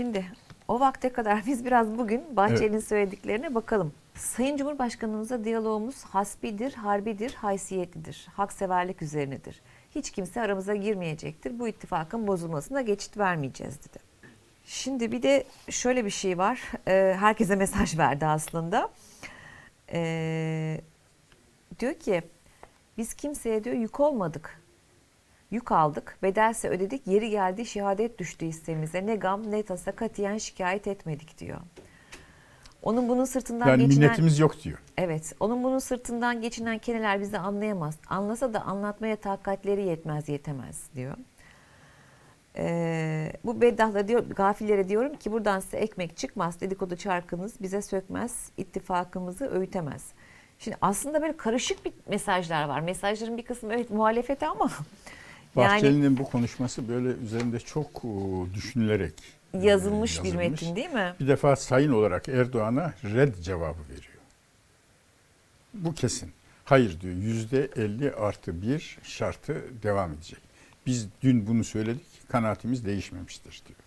Şimdi o vakte kadar biz biraz bugün Bahçeli'nin söylediklerine bakalım. Sayın Cumhurbaşkanımıza diyalogumuz hasbidir, harbidir, haysiyetlidir. Hakseverlik üzerinedir. Hiç kimse aramıza girmeyecektir. Bu ittifakın bozulmasına geçit vermeyeceğiz dedi. Şimdi bir de şöyle bir şey var. Ee, herkese mesaj verdi aslında. Ee, diyor ki biz kimseye diyor yük olmadık. Yük aldık, bedelse ödedik, yeri geldi şehadet düştü hissemize. Ne gam ne tasa katiyen şikayet etmedik diyor. Onun bunun sırtından Yani geçinen... minnetimiz yok diyor. Evet, onun bunun sırtından geçinen keneler bizi anlayamaz. Anlasa da anlatmaya takatleri yetmez, yetemez diyor. Ee, bu beddahla diyor, gafillere diyorum ki buradan size ekmek çıkmaz, dedikodu çarkınız bize sökmez, ittifakımızı öğütemez. Şimdi aslında böyle karışık bir mesajlar var. Mesajların bir kısmı evet muhalefete ama yani Bahçeli'nin bu konuşması böyle üzerinde çok e, düşünülerek e, yazılmış bir metin değil mi? Bir defa sayın olarak Erdoğan'a red cevabı veriyor. Bu kesin. Hayır diyor yüzde 50 artı bir şartı devam edecek. Biz dün bunu söyledik kanaatimiz değişmemiştir diyor.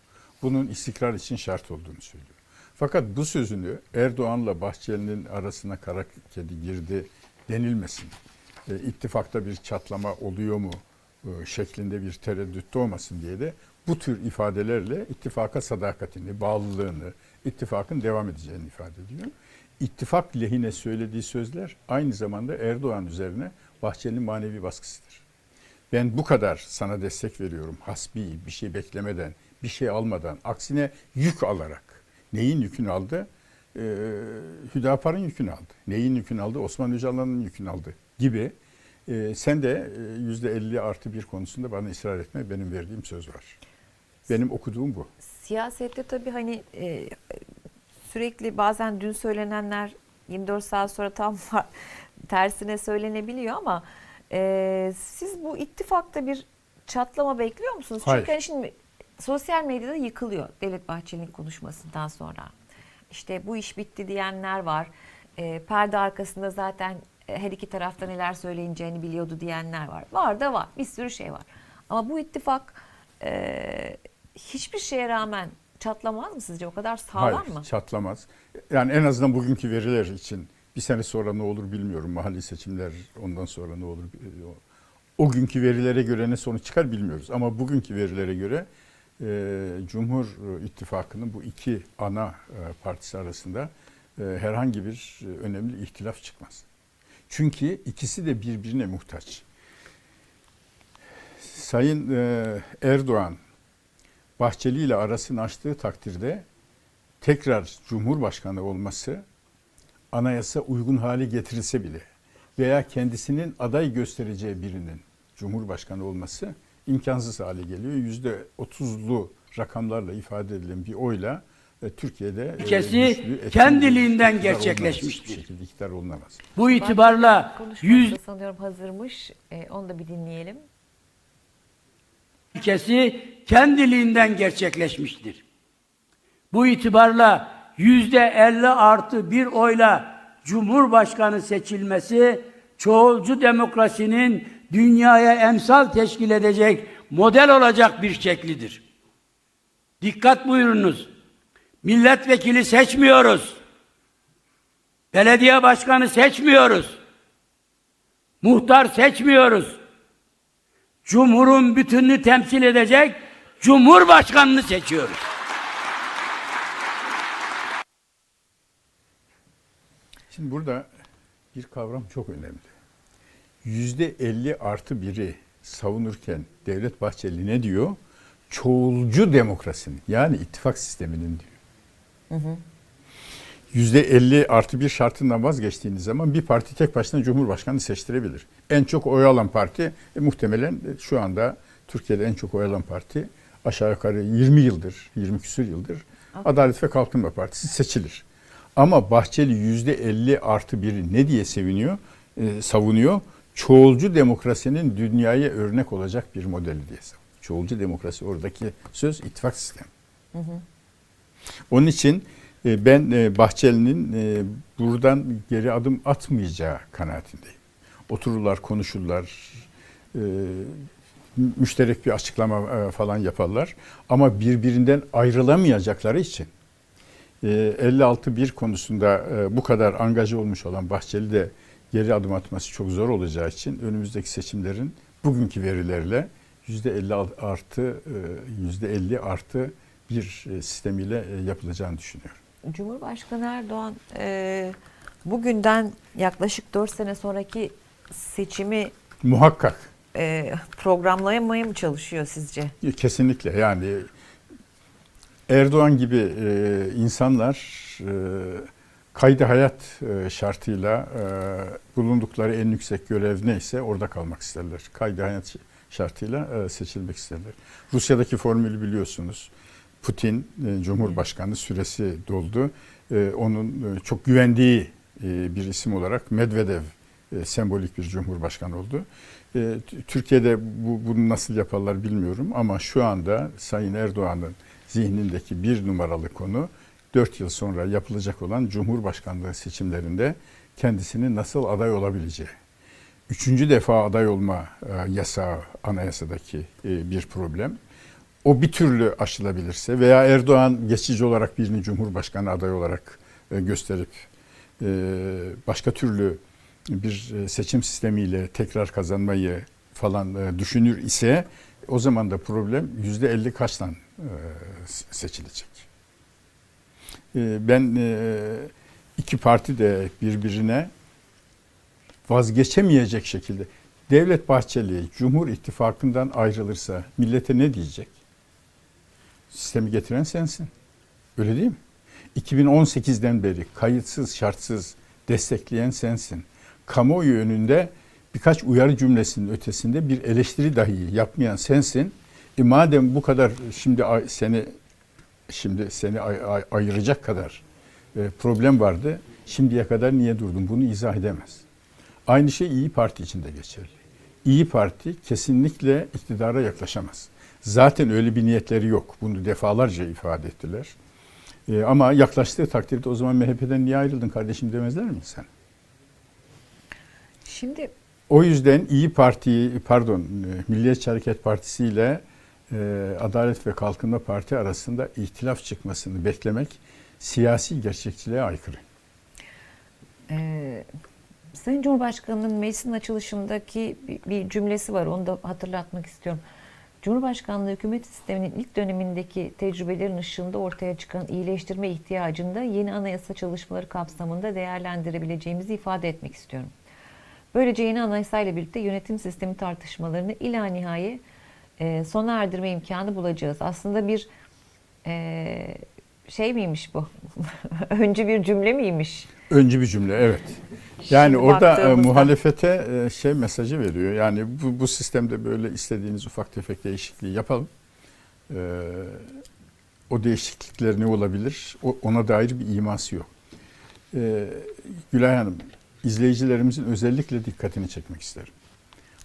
Bunun istikrar için şart olduğunu söylüyor. Fakat bu sözünü Erdoğan'la Bahçeli'nin arasına kara kedi girdi denilmesin. E, ittifakta bir çatlama oluyor mu şeklinde bir tereddüt olmasın diye de bu tür ifadelerle ittifaka sadakatini, bağlılığını, ittifakın devam edeceğini ifade ediyor. İttifak lehine söylediği sözler aynı zamanda Erdoğan üzerine Bahçeli'nin manevi baskısıdır. Ben bu kadar sana destek veriyorum hasbi, bir şey beklemeden, bir şey almadan, aksine yük alarak. Neyin yükünü aldı? Ee, Hüdapar'ın yükünü aldı. Neyin yükünü aldı? Osman Öcalan'ın yükünü aldı gibi. Ee, sen de e, yüzde 50 artı bir konusunda bana ısrar etme. Benim verdiğim söz var. Benim okuduğum bu. Siyasette tabii hani e, sürekli bazen dün söylenenler 24 saat sonra tam tersine söylenebiliyor ama e, siz bu ittifakta bir çatlama bekliyor musunuz? Hayır. Çünkü hani şimdi sosyal medyada yıkılıyor Devlet Bahçeli'nin konuşmasından sonra. İşte bu iş bitti diyenler var. E, perde arkasında zaten e, her iki tarafta neler söyleyeceğini biliyordu diyenler var. Var da var. Bir sürü şey var. Ama bu ittifak e, hiçbir şeye rağmen çatlamaz mı sizce? O kadar sağlam Hayır, mı? çatlamaz. Yani en azından bugünkü veriler için bir sene sonra ne olur bilmiyorum. Mahalli seçimler ondan sonra ne olur. o- O günkü verilere göre ne sonuç çıkar bilmiyoruz. Ama bugünkü verilere göre e, Cumhur İttifakı'nın bu iki ana e, partisi arasında e, herhangi bir e, önemli ihtilaf çıkmaz. Çünkü ikisi de birbirine muhtaç. Sayın e, Erdoğan Bahçeli ile arasını açtığı takdirde tekrar Cumhurbaşkanı olması anayasa uygun hale getirilse bile veya kendisinin aday göstereceği birinin Cumhurbaşkanı olması imkansız hale geliyor. Yüzde otuzlu rakamlarla ifade edilen bir oyla e, Türkiye'de e, etkin kendiliğinden bir olunamaz. Hiçbir şekilde iktidar olunamaz. Bu itibarla yüz sanıyorum hazırmış. E, onu da bir dinleyelim. ilkesi kendiliğinden gerçekleşmiştir. Bu itibarla yüzde 50 artı bir oyla Cumhurbaşkanı seçilmesi çoğulcu demokrasinin dünyaya emsal teşkil edecek model olacak bir şeklidir. Dikkat buyurunuz. Milletvekili seçmiyoruz. Belediye başkanı seçmiyoruz. Muhtar seçmiyoruz. Cumhurun bütününü temsil edecek Cumhurbaşkanını seçiyoruz. Şimdi burada bir kavram çok önemli. Yüzde 50 artı biri savunurken Devlet Bahçeli ne diyor? Çoğulcu demokrasinin yani ittifak sisteminin diyor. Yüzde 50 artı bir şartından vazgeçtiğiniz zaman bir parti tek başına Cumhurbaşkanı seçtirebilir. En çok oy alan parti e, muhtemelen e, şu anda Türkiye'de en çok oy alan parti aşağı yukarı 20 yıldır, 20 küsur yıldır Adalet ve Kalkınma Partisi seçilir. Ama Bahçeli yüzde 50 artı biri ne diye seviniyor, e, savunuyor? Çoğulcu demokrasinin dünyaya örnek olacak bir modeli diye savunuyor. Çoğulcu demokrasi oradaki söz ittifak sistemi. Onun için ben e, Bahçeli'nin e, buradan geri adım atmayacağı kanaatindeyim. Otururlar, konuşurlar. E, müşterek bir açıklama e, falan yaparlar. Ama birbirinden ayrılamayacakları için e, 56-1 konusunda e, bu kadar angaja olmuş olan Bahçeli de geri adım atması çok zor olacağı için önümüzdeki seçimlerin bugünkü verilerle %50 artı e, %50 artı bir e, sistemiyle e, yapılacağını düşünüyorum. Cumhurbaşkanı Erdoğan e, bugünden yaklaşık 4 sene sonraki seçimi Muhakkak e, programlamaya mı çalışıyor sizce? Kesinlikle yani Erdoğan gibi e, insanlar e, kaydı hayat e, şartıyla e, bulundukları en yüksek görev neyse orada kalmak isterler. Kaydı hayat şartıyla e, seçilmek isterler. Rusya'daki formülü biliyorsunuz. Putin e, Cumhurbaşkanı süresi doldu. E, onun e, çok güvendiği e, bir isim olarak Medvedev sembolik bir cumhurbaşkanı oldu. Türkiye'de bu, bunu nasıl yaparlar bilmiyorum ama şu anda Sayın Erdoğan'ın zihnindeki bir numaralı konu 4 yıl sonra yapılacak olan Cumhurbaşkanlığı seçimlerinde kendisinin nasıl aday olabileceği. Üçüncü defa aday olma e, yasağı anayasadaki bir problem. O bir türlü aşılabilirse veya Erdoğan geçici olarak birini Cumhurbaşkanı adayı olarak e, gösterip e, başka türlü bir e, seçim sistemiyle tekrar kazanmayı falan düşünür ise o zaman da problem yüzde elli kaçtan se- seçilecek. Ben iki parti de birbirine vazgeçemeyecek şekilde Devlet Bahçeli Cumhur İttifakı'ndan ayrılırsa millete ne diyecek? Sistemi getiren sensin. Öyle değil mi? 2018'den beri kayıtsız şartsız destekleyen sensin. Kamuoyu önünde birkaç uyarı cümlesinin ötesinde bir eleştiri dahi yapmayan sensin. E madem bu kadar şimdi seni şimdi seni ay- ay- ayıracak kadar e, problem vardı. Şimdiye kadar niye durdun? Bunu izah edemez. Aynı şey İyi Parti için de geçerli. İyi Parti kesinlikle iktidara yaklaşamaz. Zaten öyle bir niyetleri yok. Bunu defalarca ifade ettiler. E, ama yaklaştığı takdirde o zaman MHP'den niye ayrıldın kardeşim demezler mi sen? Şimdi O yüzden İyi Parti, pardon e, Milliyetçi Hareket Partisi ile e, Adalet ve Kalkınma Parti arasında ihtilaf çıkmasını beklemek siyasi gerçekçiliğe aykırı. e, Sayın Cumhurbaşkanı'nın meclisin açılışındaki bir, bir cümlesi var. Onu da hatırlatmak istiyorum. Cumhurbaşkanlığı hükümet sisteminin ilk dönemindeki tecrübelerin ışığında ortaya çıkan iyileştirme ihtiyacını da yeni anayasa çalışmaları kapsamında değerlendirebileceğimizi ifade etmek istiyorum. Böylece yeni anayasayla birlikte yönetim sistemi tartışmalarını ila nihaye e, sona erdirme imkanı bulacağız. Aslında bir e, şey miymiş bu? Öncü bir cümle miymiş? Öncü bir cümle evet. Yani Şimdi orada e, baktığımızda- muhalefete e, şey mesajı veriyor. Yani bu, bu sistemde böyle istediğiniz ufak tefek değişikliği yapalım. E, o değişiklikler ne olabilir? O, ona dair bir iması yok. E, Gülay Hanım, izleyicilerimizin özellikle dikkatini çekmek isterim.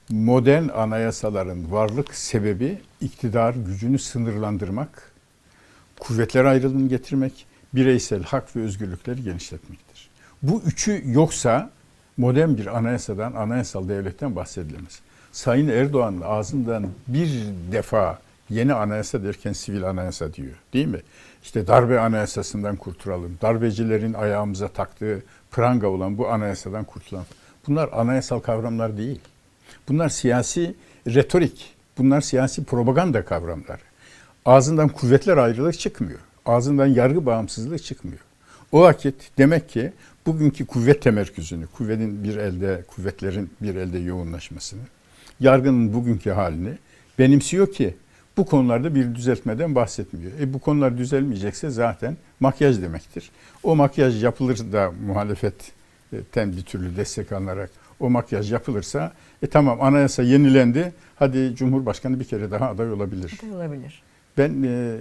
Modern anayasaların varlık sebebi iktidar gücünü sınırlandırmak, kuvvetler ayrılığını getirmek, bireysel hak ve özgürlükleri genişletmektir. Bu üçü yoksa modern bir anayasadan, anayasal devletten bahsedilemez. Sayın Erdoğan ağzından bir defa yeni anayasa derken sivil anayasa diyor değil mi? İşte darbe anayasasından kurtulalım. Darbecilerin ayağımıza taktığı pranga olan bu anayasadan kurtulalım. Bunlar anayasal kavramlar değil. Bunlar siyasi retorik. Bunlar siyasi propaganda kavramları. Ağzından kuvvetler ayrılığı çıkmıyor. Ağzından yargı bağımsızlığı çıkmıyor. O vakit demek ki bugünkü kuvvet temerküzünü, kuvvetin bir elde, kuvvetlerin bir elde yoğunlaşmasını, yargının bugünkü halini benimsiyor ki bu konularda bir düzeltmeden bahsetmiyor. E bu konular düzelmeyecekse zaten makyaj demektir. O makyaj yapılır da muhalefetten bir türlü destek alınarak o makyaj yapılırsa e tamam anayasa yenilendi. Hadi Cumhurbaşkanı bir kere daha aday olabilir. Ne olabilir? Ben e,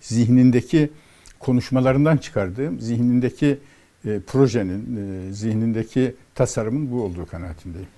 zihnindeki konuşmalarından çıkardığım zihnindeki e, projenin, e, zihnindeki tasarımın bu olduğu kanaatindeyim.